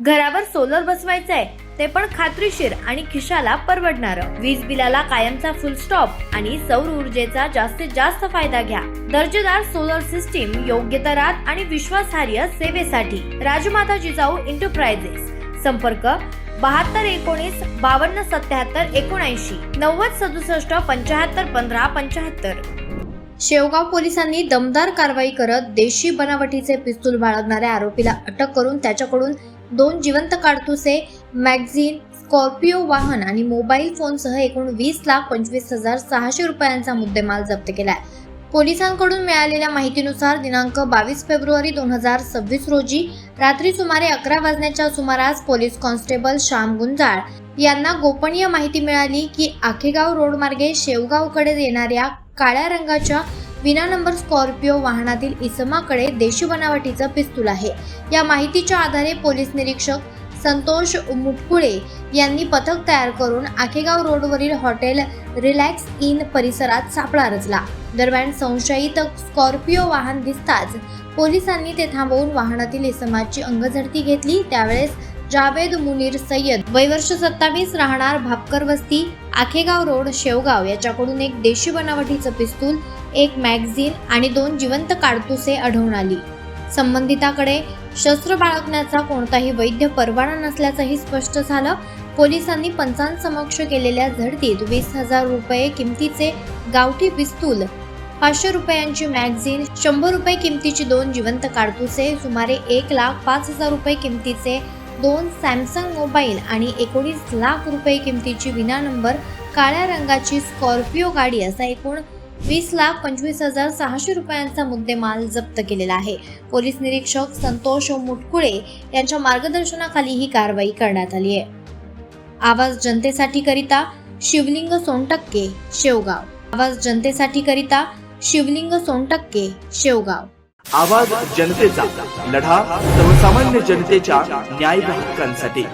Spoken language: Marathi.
घरावर सोलर बसवायचंय ते पण खात्रीशीर आणि खिशाला परवडणार. वीज बिलाला कायमचा फुल स्टॉप आणि सौर ऊर्जेचा जास्तीत जास्त फायदा घ्या. दर्जेदार सोलर सिस्टीम योग्य दरात आणि विश्वासार्ह सेवेसाठी. राजमाता जिजाऊ एंटरप्राइजेस संपर्क बहात्तर एकोणीस बावन्न सत्याहत्तर एकोणऐंशी. नव्वद सदुसष्ट पंचाहत्तर पंधरा पंचाहत्तर शेवगाव पोलिसांनी दमदार कारवाई करत देशी बनावटीचे पिस्तूल बाळगणाऱ्या आरोपीला अटक करून त्याच्याकडून दोन जिवंत काडतुसे मॅगझिन स्कॉर्पिओ वाहन आणि मोबाईल फोनसह एकूण वीस लाख पंचवीस हजार सहाशे रुपयांचा मुद्देमाल जप्त केलाय. पोलिसांकडून मिळालेल्या माहितीनुसार दिनांक बावीस फेब्रुवारी दोन हजार सव्वीस रोजी रात्री सुमारे अकरा वाजण्याच्या सुमारास पोलीस कॉन्स्टेबल श्याम गुंजाळ यांना गोपनीय माहिती मिळाली की आखेगाव रोड मार्गे शेवगावकडे येणाऱ्या काळ्या रंगाच्या विना नंबर स्कॉर्पिओ वाहनातील इसमाकडे देशी बनावटीचं पिस्तूल आहे. या माहितीच्या आधारे पोलीस निरीक्षक संतोष मुटकुळे यांनी पथक तयार करून आखेगाव रोडवरील हॉटेल रिलॅक्स इन परिसरात सापळा रचला. दरम्यान संशयित स्कॉर्पिओ वाहन दिसताच पोलिसांनी ते थांबवून वाहनातील इसमाची अंगझडती घेतली. त्यावेळेस जावेद मुनीर सय्यद वयवर्ष सत्तावीस राहणार भापकर वस्ती आखेगाव रोड शेवगाव याच्याकडून एक देशी बनावटीचं पिस्तूल एक मॅगझिन आणि दोन जिवंत काडतुसे आढळून आली. संबंधिताकडे शस्त्र बाळगण्याचा कोणताही वैध परवाना नसल्याचंही स्पष्ट झालं. पोलिसांनी पंचांसमक्ष केलेल्या झडतीत वीस हजार रुपये किमतीचे गावठी पिस्तूल पाचशे रुपयांची मॅगझिन शंभर रुपये किमतीची दोन जिवंत काडतुसे सुमारे एक लाख पाच हजार रुपये किमतीचे दोन सॅमसंग मोबाईल आणि एकोणीस लाख रुपये किमतीची विना नंबर काळ्या रंगाची स्कॉर्पिओ गाडी असा एकूण वीस लाख पंचवीस हजार सहाशे रुपयांचा मुद्देमाल जप्त केलेला आहे. पोलीस निरीक्षक संतोष मुटकुळे यांच्या मार्गदर्शनाखाली ही कारवाई करण्यात आली आहे. आवाज जनतेसाठी करिता शिवलिंग सोनटक्के शेवगाव. आवाज जनतेसाठी करिता शिवलिंग सोनटक्के शेवगाव. आवाज जनतेचा लढा सर्वसामान्य जनतेच्या न्याय हक्कांसाठी